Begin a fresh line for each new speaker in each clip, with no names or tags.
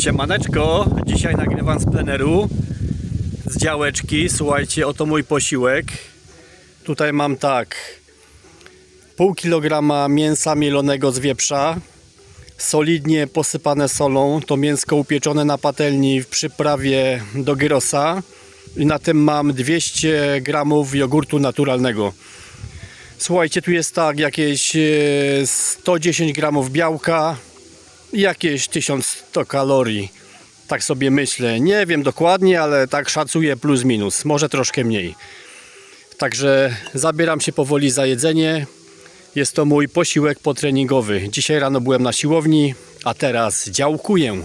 Siemaneczko, dzisiaj nagrywam z pleneru, z działeczki. Słuchajcie, oto mój posiłek. Tutaj mam tak, pół kilograma mięsa mielonego z wieprza, solidnie posypane solą. To mięsko upieczone na patelni w przyprawie do gyrosa. I na tym mam 200 gramów jogurtu naturalnego. Słuchajcie, tu jest tak jakieś e, 110 gramów białka, jakieś 1100 kalorii. Tak sobie myślę. Nie wiem dokładnie, ale tak szacuję plus minus. Może troszkę mniej. Także zabieram się powoli za jedzenie. Jest to mój posiłek potreningowy. Dzisiaj rano byłem na siłowni, a teraz działkuję.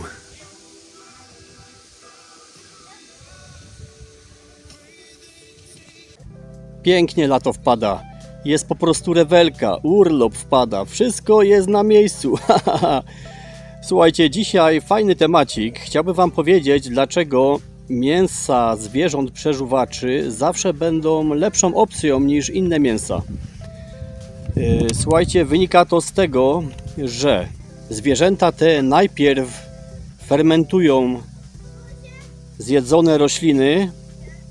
Pięknie lato wpada. Jest po prostu rewelka, urlop wpada, wszystko jest na miejscu. Słuchajcie, dzisiaj fajny temacik. Chciałbym Wam powiedzieć, dlaczego mięsa zwierząt przeżuwaczy zawsze będą lepszą opcją niż inne mięsa. Yy, Słuchajcie, wynika to z tego, że zwierzęta te najpierw fermentują zjedzone rośliny,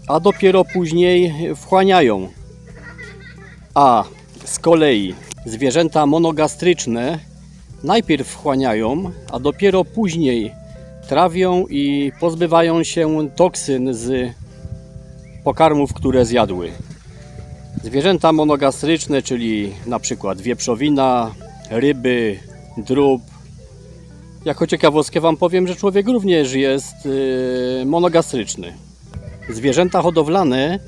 a dopiero później wchłaniają. A z kolei zwierzęta monogastryczne najpierw wchłaniają, a dopiero później trawią i pozbywają się toksyn z pokarmów, które zjadły. Zwierzęta monogastryczne, czyli na przykład wieprzowina, ryby, drób. Jako ciekawostkę Wam powiem, że człowiek również jest yy, monogastryczny. Zwierzęta hodowlane,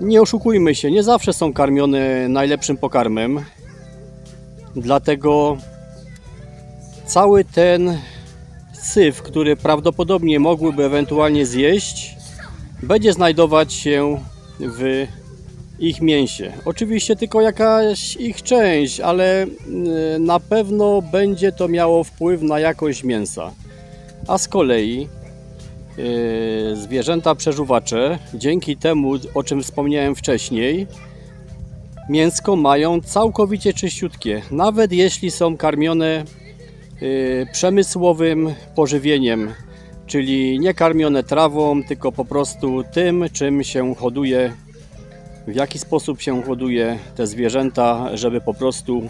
nie oszukujmy się, nie zawsze są karmione najlepszym pokarmem. Dlatego cały ten syf, który prawdopodobnie mogłyby ewentualnie zjeść, będzie znajdować się w ich mięsie. Oczywiście tylko jakaś ich część, ale y, na pewno będzie to miało wpływ na jakość mięsa. A z kolei y, zwierzęta przeżuwacze, dzięki temu, o czym wspomniałem wcześniej, mięsko mają całkowicie czyściutkie, nawet jeśli są karmione y, przemysłowym pożywieniem, czyli nie karmione trawą, tylko po prostu tym, czym się hoduje, w jaki sposób się hoduje te zwierzęta, żeby po prostu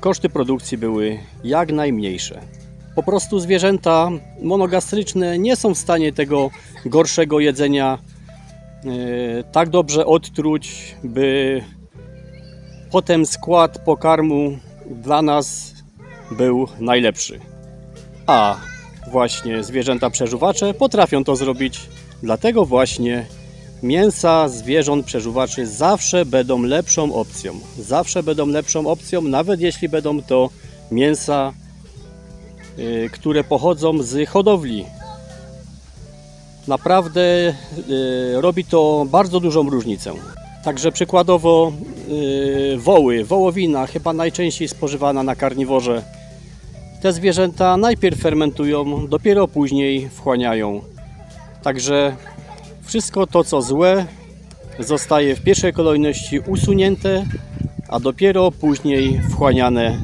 koszty produkcji były jak najmniejsze. Po prostu zwierzęta monogastryczne nie są w stanie tego gorszego jedzenia tak dobrze odtruć, by potem skład pokarmu dla nas był najlepszy. A właśnie zwierzęta przeżuwacze potrafią to zrobić, dlatego właśnie mięsa zwierząt przeżuwaczy zawsze będą lepszą opcją. Zawsze będą lepszą opcją, nawet jeśli będą to mięsa, y, które pochodzą z hodowli naprawdę y, robi to bardzo dużą różnicę. Także przykładowo y, woły, wołowina, chyba najczęściej spożywana na karniworze. Te zwierzęta najpierw fermentują, dopiero później wchłaniają. Także wszystko to, co złe, zostaje w pierwszej kolejności usunięte, a dopiero później wchłaniane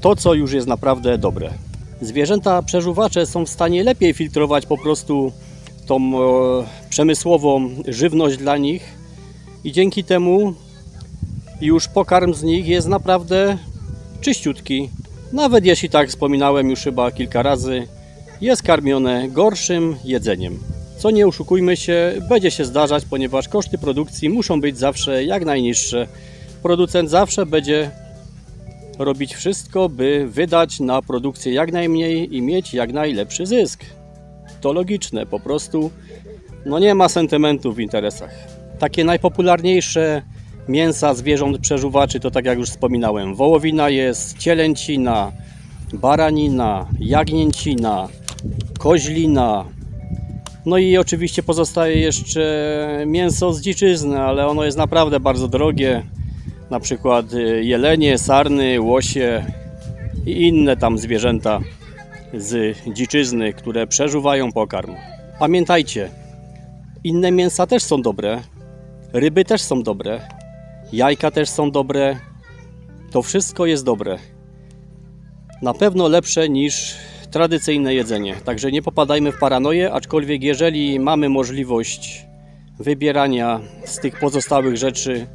to, co już jest naprawdę dobre. Zwierzęta przeżuwacze są w stanie lepiej filtrować po prostu tą e, przemysłową żywność dla nich i dzięki temu już pokarm z nich jest naprawdę czyściutki. Nawet jeśli tak wspominałem już chyba kilka razy, jest karmione gorszym jedzeniem. Co nie oszukujmy się, będzie się zdarzać, ponieważ koszty produkcji muszą być zawsze jak najniższe. Producent zawsze będzie robić wszystko, by wydać na produkcję jak najmniej i mieć jak najlepszy zysk. To logiczne, po prostu no nie ma sentymentów w interesach. Takie najpopularniejsze mięsa zwierząt przeżuwaczy to tak jak już wspominałem, wołowina jest, cielęcina, baranina, jagnięcina, koźlina. No i oczywiście pozostaje jeszcze mięso z dziczyzny, ale ono jest naprawdę bardzo drogie. Na przykład jelenie, sarny, łosie i inne tam zwierzęta z dziczyzny, które przeżuwają pokarm. Pamiętajcie, inne mięsa też są dobre, ryby też są dobre, jajka też są dobre. To wszystko jest dobre. Na pewno lepsze niż tradycyjne jedzenie. Także nie popadajmy w paranoję, aczkolwiek jeżeli mamy możliwość wybierania z tych pozostałych rzeczy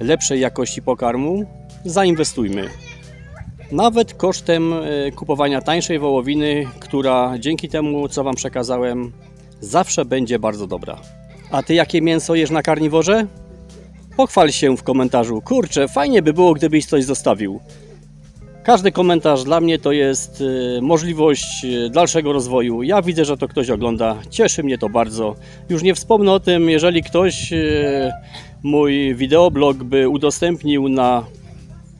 lepszej jakości pokarmu, zainwestujmy. Nawet kosztem e, kupowania tańszej wołowiny, która dzięki temu, co Wam przekazałem, zawsze będzie bardzo dobra. A Ty jakie mięso jesz na karniworze? Pochwal się w komentarzu. Kurczę, fajnie by było, gdybyś coś zostawił. Każdy komentarz dla mnie to jest e, możliwość e, dalszego rozwoju. Ja widzę, że to ktoś ogląda. Cieszy mnie to bardzo. Już nie wspomnę o tym, jeżeli ktoś mój wideoblog by udostępnił na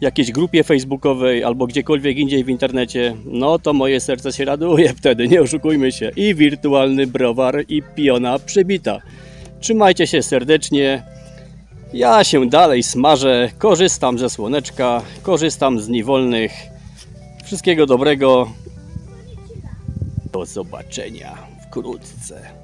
jakiejś grupie facebookowej albo gdziekolwiek indziej w internecie, no to moje serce się raduje wtedy, nie oszukujmy się. I wirtualny browar, i piona przybita. Trzymajcie się serdecznie. Ja się dalej smażę, korzystam ze słoneczka, korzystam z dni wolnych. Wszystkiego dobrego. Do zobaczenia wkrótce.